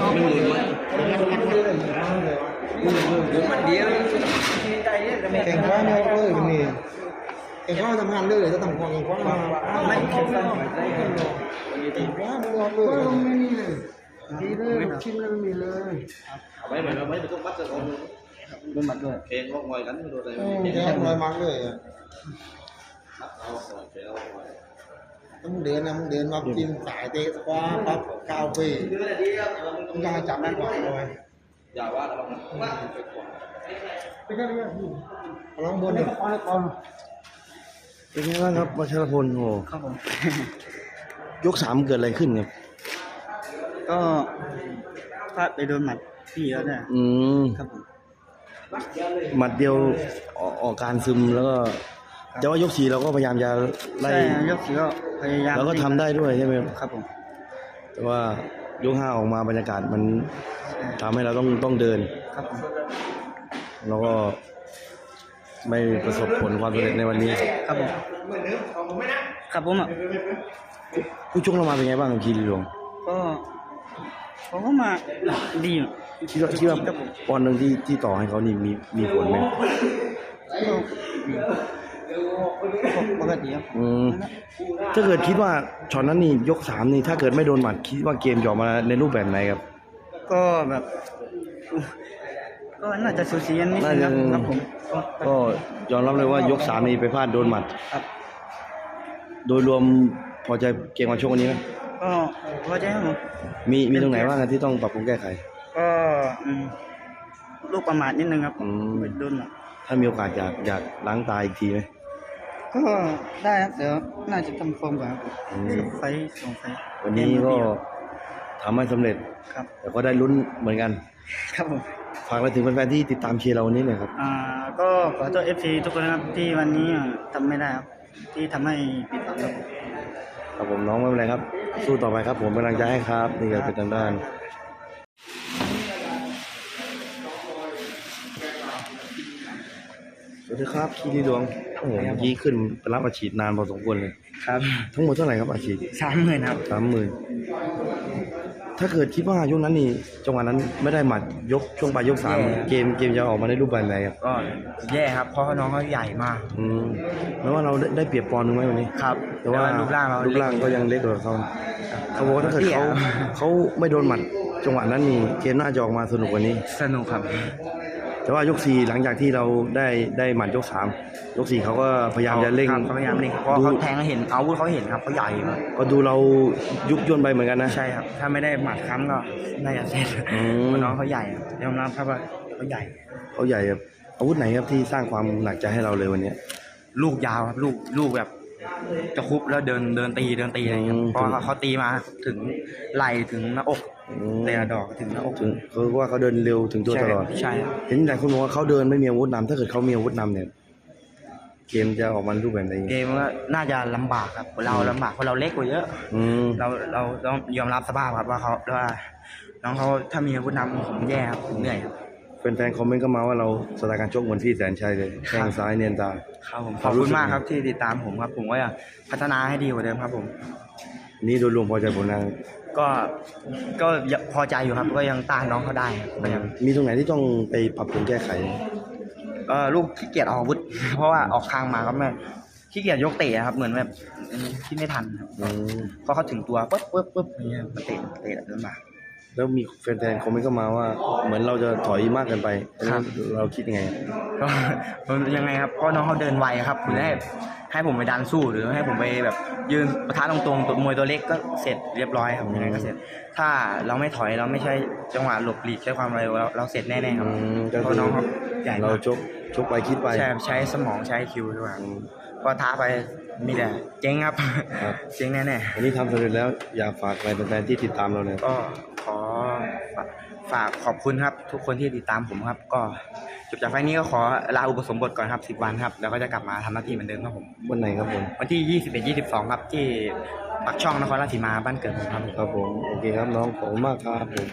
แข่งข้าวเนี่ยเลยวันนี้แข่งข้าวทำงานเลยจะทำความแข่งข้าวมาไม่แข่งข้าวแข่งข้าวไม่รอเลยไม่มีเลยดีเลยชิ้นเลยไม่มีเลยไม่ไม่ไม่ไม่ต้องมัดจะเอาโดนมัดด้วยเพลงว่าง่อยกันไม่โดนอะไรแข่งลอยมักเลยเอาเพลงเอา ต้องเดินนะมึงเดินมากินสายเตะสควาปั๊บก้าวไปมึงจะจับได้ก่อนเลยอย่าว่าเราว่าลองบนเดี๋ยวเป็นไงบ้างครับวัชรพลโอ้ครับผมยกสามเกิดอะไรขึ้นครับก็พลาดไปโดนหมัดพี่แล้วเนี่ยอืมครับผมหมัดเดียวออกออกการซึมแล้วก็ แต่ว่ายกสี่เราก็พยายามจะไล่ใช่ยกสีก็พยายามเราก็ทำได้ด้วยใช่ไหมครับครับผมแต่ว่ายกห้าออกมาบรรยากาศมันทำให้เราต้องต้องเดิน ครับผมแล้วก็ไม่ประสบผลความสำเร็จในวันนี้ ครับผมครับผมอะผู้ชกเรามาเป็นไงบ้างคีรีหลวงก็เขาก็มาดีอยู่คิดว่าคิดว่าปอนด์หนึ่งที่ที่ต่อให้เขานี่มีมีผลไหมก็ดี ปกติครับอืมถ้าเกิดคิดว่าช็อตนั้นนี่ยกสามนี่ถ้าเกิดไม่โดนหมัดคิดว่าเกมจะออกมาในรูปแบบไหนครับ ก็แบบ ก็น่าจะสูสีกันนิดนึงครับน่าจะครับผมก็ยอมรับเลยว่ายกสามนี่ไปพลาดโดนหมัด ครับโดยรวมพอใจเกมมาชกวันนี้ไหมก็พอใจครับผมมีมีตรงไหนบ้างอะที่ต้องปรับปรุงแก้ไข ก็อืมลูกประมาทนิดนึงครับอืมไปโดนหมัดถ้ามีโอกาสอยากอยากล้างตาอีกทีไหม ก็ได้ครับเดี๋ยวน่าจะทำฟอร์มก่อนครับอืมสักไฟต์สองไฟต์วันนี้ก็ทำให้สำเร็จ ครับแต่ก็ได้ลุ้นเหมือนกันครับผม ฝากอะไรถึงแฟนๆที่ติดตามเชียร์เราวันนี้หน่อยครับ อ่าก็ขอโทษเอฟซีทุกคนนะครับที่วันนี้อะทำไม่ได้ครับ ที่ทำให้ผิดหวังครับ ครับผมน้องไม่เป็นไรครับ สู้ต่อไปครับ ผมเป็นกำลังใจให้ครับ นี่ก็เป็นทางด้าน วัสดีครับคีรีดวงโอ้โหเมื่อกี้ขึ้นไปรับอาชีพนานพอสมควรเลย ครับ ทั้งหมดเท่าไหร่ครับอาชีพสามหมื่นครับสามหมื่นถ้าเกิดคิดว่ายกนั้นนี่จังหวะนั้นไม่ได้หมัดยกช่วงปลายยกสามแย่เกมเกมจะออกมาในรูปแบบไหนครับก็แย่ครับ เพราะน้องเขาใหญ่มาก อืมแล้วว่าเราได้ได้เปรียบปอนด์หนึงไหมวันนี้ ครับแต่ว่ารูปร่างเรารูปร่างก็ยังเล็กกว่าเขาเขาบอกว่าถ้าเกิดตี้ยเขาเขาไม่โดนหมัดจังหวะนั้นนี่เกมน่าจะออกมาสนุกกว่านี้ สนุกครับ แต่ว่ายกสี่หลังจากที่เราได้ได้หมัดยกสามยกสี่เขาก็พยายามจะเร่งครับเขาพยายามเร่งเพราะดูเขาแทงเขาเห็นอาวุธเขาเห็นครับเขาใหญ่ครับก็ดูเรายุบย่นไปเหมือนกันนะใช่ครับ ถ้าไม่ได้หมัดค้ำก็น่าจะเสร็จอืมเพราะน้องเขาใหญ่ครับยอมรับครับว่าเขาใหญ่เขาใหญ่ครับอาวุธไหนครับที่สร้างความหนักใจให้เราเลยวันนี้ลูกยาวครับลูกลูกแบบ จะคุบแล้วเดินเดินตีเดินตีอะไรอย่างเงี้ยอืม เพราะเขาเขาตีมาถึงไหล่ถึงหน้าอกอืมแต่ละดอกถึงหน้าอกถึงคือว่าเขาเดินเร็วถึงตัวตลอด ใช่ครับเห็นหลายคนบอกว่าเขาเดินไม่มีอาวุธนำถ้าเกิดเขามีอาวุธนำเนี่ยเกมจะออกมารูปแบบไหนเกมก็น่าจะลำบากครับเราลำบากเพราะเราเล็กกว่าเยอะ อืมเราเราต้องยอมรับสภาพครับว่าเขาว่าน้องเขาถ้ามีอาวุธนำผมแย่ครับผมเหนื่อยครับ แฟนๆคอมเมนต์ก็มาว่าเราสไตล์การชกเหมือนพี่แสนชัยเลยแข้งซ้ายเนียนตา ครับผมคขวาอมบรู้คุณสึกมากครับที่ติดตามผมครับผมก็อยากพัฒนาให้ดีกว่าเดิมครับผม นี่โดยรวมพอใจผลงานก็ก็พอใจอยู่ครับก็ยังต้านน้องเขาได้ครับก็ยังมีตรงไหนที่ต้องไปปรับปรุงแก้ไขก็ลูกขี้เกียจออกอาวุธ เพราะว่าออกคางมาก็ไม่ขี้เกียจยกเตะครับเหมือนแบบที่ไม่ทันครับอืม เพราะเขาถึงตัวปุ๊บปุ๊บปุ๊บอย่างเงี้ยมันเตะเตะแบบนั้นมา แล้วมีแฟนๆคอมเมนต์ก็มาว่า เหมือนเราจะถอยมากเกินไปครับ เราคิดยังไง ก็มันยังไงครับเพราะน้องเขาเดินไวครับหรือให้ให้ผมไปดันสู้หรือให้ผมไปแบบยืนประทะตรงๆตัวมวยตัวเล็กก็เสร็จเรียบร้อยครับยังไงก็เสร็จ ถ้าเราไม่ถอยเราไม่ใช่จังหวะหลบหลีกใช้ความเร็วเราเราเสร็จแน่ๆครับอืมก็เพคือ ราะน้องเขาใหญ่เรามากชกชกไปคิดไปใช่ใช้สมองใช้คิวด้วยอืม พอท้าไปมีแต่เจ๊งครับครับ เจ๊งแน่วันนี้ทำสำเร็จแล้วอยากฝากอะไรแฟนๆที่ติดตามเราเลยๆก็ ขอฝากขอบคุณครับ ทุกคนที่ติดตามผมครับ ก็จบจากไฟล์นี้ก็ขอลาอุปสมบทก่อนครับ10วันครับแล้วก็จะกลับมาทำหน้าที่เหมือนเดิมครับผมวันไหนครับผมวันที่21 22ครับที่ปักช่องนครราชสีมาบ้านเกิดผมครับครับผมโอเคครับน้องขอบคุณมากครับผม